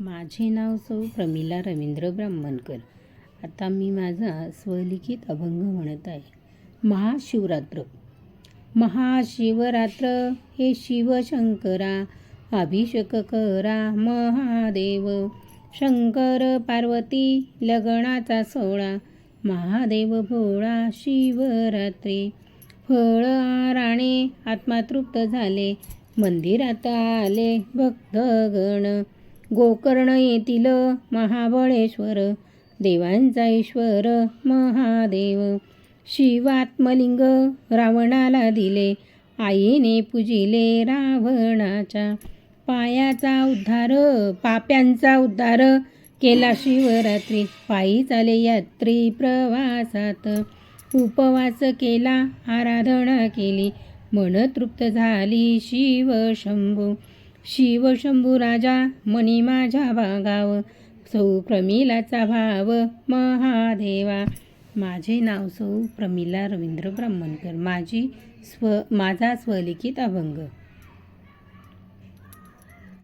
माझे नाव सौ प्रमिला रवींद्र ब्राह्मणकर. आता मी माझा स्वलिखित अभंग म्हणत आहे. महाशिवरात्र. महाशिवरात्र हे शिवशंकरा अभिषेक करा महादेव. शंकर पार्वती लग्नाचा सोहळा महादेव भोळा शिवरात्री. फळ राणे आत्मातृप्त झाले मंदिरात आले भक्तगण. गोकर्ण येथील महाबळेश्वर देवांचा ईश्वर महादेव. शिवात्मलिंग रावणाला दिले आईने पूजिले रावणाच्या पायाचा उद्धार पाप्यांचा उद्धार केला शिवरात्री. पायी चाले यात्री प्रवासात उपवास केला आराधना केली. मन तृप्त झाली शिव शंभू शिव शंभू राजा मनी माझ्या भागाव सौ प्रमिलाचा भाव महादेवा. माझे नाव सौ प्रमिला रवींद्र ब्राह्मणकर. माझी स्व माझा स्वलिखित अभंग.